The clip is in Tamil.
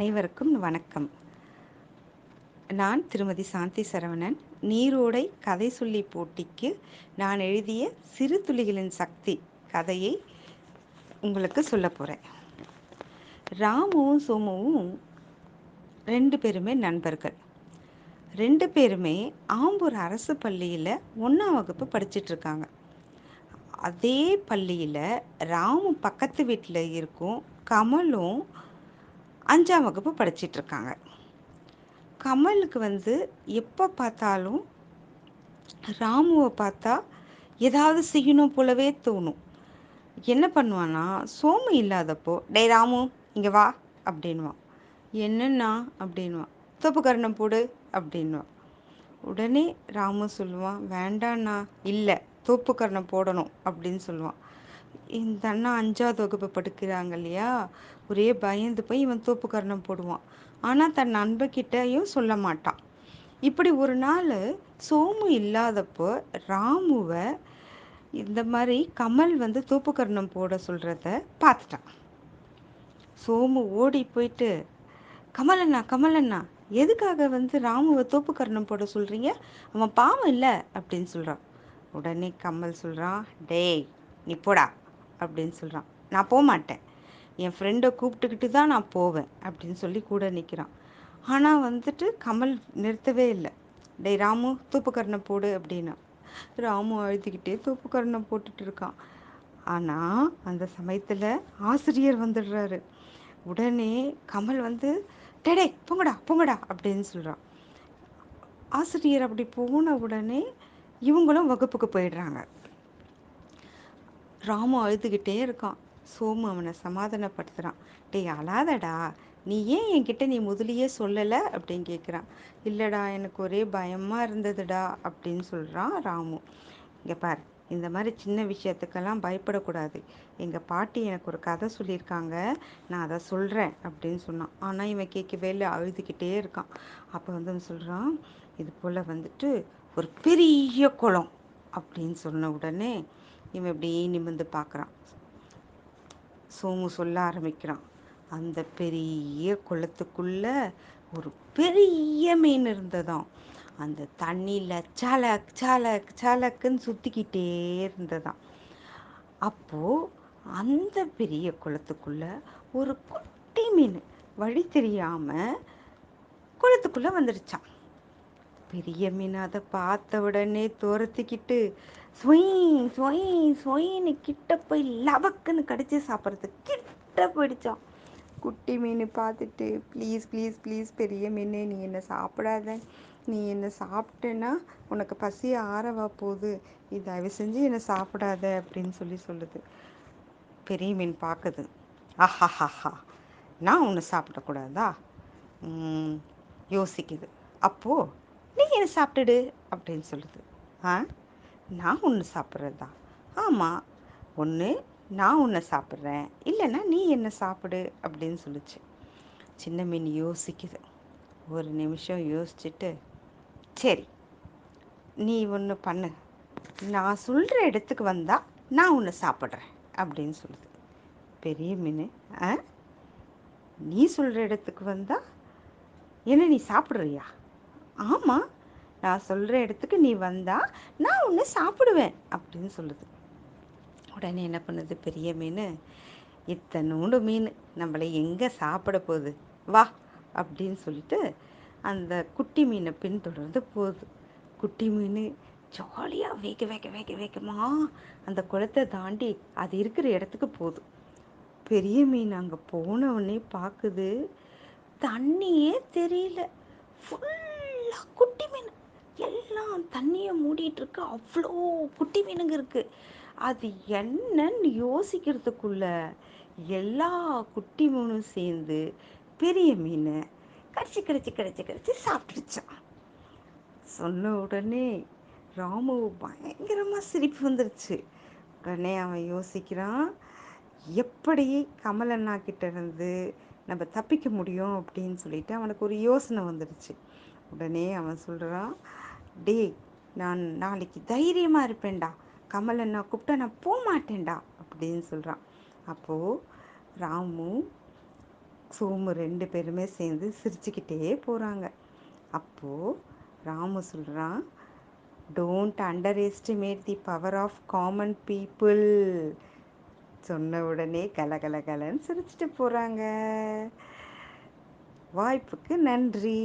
அனைவருக்கும் வணக்கம். நான் திருமதி சாந்தி சரவணன். நீரோடை கதை சொல்லி போட்டிக்கு நான் எழுதிய சிறு துளிகளின் சக்தி கதையை உங்களுக்கு சொல்ல போகிறேன் ராமுவும் சோமுவும் ரெண்டு பேருமே நண்பர்கள். ரெண்டு பேருமே ஆம்பூர் அரசு பள்ளியில் ஒன்றாம் வகுப்பு படிச்சிட்டு இருக்காங்க. அதே பள்ளியில் ராமு பக்கத்து வீட்டில் இருக்கும் கமலும் அஞ்சாம் வகுப்பு படிச்சிட்டு இருக்காங்க கமலுக்கு வந்து எப்போ பார்த்தாலும் ராமுவை பார்த்தா ஏதாவது செய்யணும் போலவே தோணும். என்ன பண்ணுவான்னா சோமு இல்லாதப்போ டே ராமு இங்கே வா அப்படின்வான் என்னென்னா அப்படின்வான் தோப்பு கரணம் போடு அப்படின்வான் உடனே ராமு சொல்லுவான் வேண்டாண்ணா இல்லை தோப்பு கரணம் போடணும் அப்படின்னு சொல்லுவான். இந்த அண்ணா அஞ்சாவது வகுப்பு படிக்கிறாங்க இல்லையா? ஒரே பயந்து போய் இவன் தோப்பு கரணம் போடுவான். ஆனால் தன் நண்பர்கிட்டயும் சொல்ல மாட்டான். இப்படி ஒரு நாள் சோமு இல்லாதப்போ ராமுவை இந்த மாதிரி கமல் வந்து தோப்பு கரணம் போட சொல்கிறத பார்த்துட்டான். சோமு ஓடி போயிட்டு கமலண்ணா கமலண்ணா எதுக்காக வந்து ராமுவை தோப்பு கரணம் போட சொல்கிறீங்க அவன் பாவம் இல்லை அப்படின்னு சொல்கிறான் உடனே கமல் சொல்கிறான் டேய் நீ போடா. அப்படின்னு சொல்கிறான் நான் போக மாட்டேன் என் ஃப்ரெண்டை கூப்பிட்டுக்கிட்டு தான் நான் போவேன் அப்படின்னு சொல்லி கூட நிற்கிறான் ஆனால் வந்துட்டு கமல் நிறுத்தவே இல்லை. டேய் ராமு தூப்புக்கரணை போடு அப்படின்னா. ராமு அழுதுகிட்டே தூப்புக்கரணை போட்டுட்டு இருக்கான். ஆனால் அந்த சமயத்தில் ஆசிரியர் வந்துடுறாரு. உடனே கமல் வந்து டேடே பொங்கடா பொங்கடா அப்படின்னு சொல்கிறான் ஆசிரியர் அப்படி போன உடனே இவங்களும் வகுப்புக்கு போயிடுறாங்க. ராமு அழுதுகிட்டே இருக்கான். சோமு அவனை சமாதானப்படுத்துகிறான் டேய் அழாதடா. நீ ஏன் என்கிட்ட நீ முதலியே சொல்லலை? அப்படின்னு கேட்குறான் இல்லைடா எனக்கு ஒரே பயமாக இருந்ததுடா அப்படின்னு சொல்கிறான் ராமு. இங்கே பார் இந்த மாதிரி சின்ன விஷயத்துக்கெல்லாம் பயப்படக்கூடாது. எங்கள் பாட்டி எனக்கு ஒரு கதை சொல்லியிருக்காங்க. நான் அதை சொல்கிறேன் அப்படின்னு சொன்னான். ஆனால் இவன் கேட்கவே இல்லை. அழுதுகிட்டே இருக்கான். அப்போ வந்து அவன் சொல்கிறான் இது போல் வந்துட்டு ஒரு பெரிய குளம் அப்படின்னு சொன்ன உடனே இவன் இப்படியே நிமிர்ந்து பார்க்குறான். சோமு சொல்ல ஆரம்பிக்கிறான். அந்த பெரிய குளத்துக்குள்ள ஒரு பெரிய மீன் இருந்ததாம். அந்த தண்ணியில் சலக் சலக் சலக்குன்னு சுற்றிக்கிட்டே இருந்ததாம். அப்போது அந்த பெரிய குளத்துக்குள்ள ஒரு குட்டி மீன் வழி தெரியாமல் குளத்துக்குள்ளே வந்துடுச்சான் பெரிய மீன் அதை பார்த்த உடனே துரத்திக்கிட்டு சொயின் சொயின் சொயின்னு கிட்ட போய் லவக்குன்னு கடிச்சு சாப்பிட்றதுக்கு கிட்ட போயிடுச்சான் குட்டி மீன் பார்த்துட்டு ப்ளீஸ் ப்ளீஸ் ப்ளீஸ் பெரிய மீன் நீ என்னை சாப்பிடாத? நீ என்னை சாப்பிட்டேன்னா உனக்கு பசி ஆறவா போகுது. நீ தயவு செஞ்சு என்னை சாப்பிடாத? அப்படின்னு சொல்லி சொல்லுது. பெரிய மீன் பார்க்குது. ஆஹாஹாஹா நான் உன்னை சாப்பிடக்கூடாதா? யோசிக்குது. அப்போது நீ என்ன சாப்பிட்டுடு? அப்படின்னு சொல்லுது. ஆ? நான் ஒன்று சாப்பிட்றது? தான் ஆமாம் ஒன்று நான் உன்னை சாப்பிட்றேன். இல்லைன்னா நீ என்ன சாப்பிடு அப்படின்னு சொல்லுச்சு. சின்ன மீன் யோசிக்குது. ஒரு நிமிஷம் யோசிச்சுட்டு சரி நீ ஒன்று பண்ணு. நான் சொல்கிற இடத்துக்கு வந்தால் நான் உன்னை சாப்பிட்றேன் அப்படின்னு சொல்லுது. பெரிய மீன் ஆ? நீ சொல்கிற இடத்துக்கு வந்தால் என்ன நீ சாப்பிட்றியா? ஆமாம் நான் சொல்கிற இடத்துக்கு நீ வந்தால் நான் உன்னை சாப்பிடுவேன் அப்படின்னு சொல்லுது. உடனே என்ன பண்ணுது பெரிய மீன்? இத்தனோண்டு மீன் நம்மளை எங்கே சாப்பிட போகுது? வா அப்படின்னு சொல்லிட்டு அந்த குட்டி மீனை பின்தொடர்ந்து போகுது. குட்டி மீன் ஜாலியாக வேக வேக வேக வேகமாக அந்த குளத்தை தாண்டி அது இருக்கிற இடத்துக்கு போகுது. பெரிய மீன் அங்கே போனவுடனே பார்க்குது தண்ணியே தெரியல. ஃபுல் தண்ணியை மூடிட்டு இருக்கு அவ்வளோ குட்டி மீனுங்க இருக்கு. அது என்னன்னு யோசிக்கிறதுக்குள்ள எல்லா குட்டி மீனும் சேர்ந்து பெரிய மீனை கடிச்சு கடிச்சு கடிச்சு கடிச்சு சாப்பிட்டுருச்சான் சொன்ன உடனே ராமு பயங்கரமாக சிரிப்பு வந்துருச்சு. உடனே அவன் யோசிக்கிறான் எப்படி கமலண்ணா கிட்ட இருந்து நம்ம தப்பிக்க முடியும்? அப்படின்னு சொல்லிட்டு அவனுக்கு ஒரு யோசனை வந்துடுச்சு உடனே அவன் சொல்கிறான் டே நான் நாளைக்கு தைரியமாக இருப்பேன்டா. கமலண்ணா கூப்பிட்டா நான் போக மாட்டேன்டா அப்படின்னு சொல்கிறான் அப்போது ராமு சோமு ரெண்டு பேருமே சேர்ந்து சிரிச்சுக்கிட்டே போகிறாங்க அப்போது ராமு சொல்கிறான் don't underestimate the power of common people சொன்ன உடனே கலகலகலன்னு சிரிச்சிட்டு போகிறாங்க வாய்ப்புக்கு நன்றி.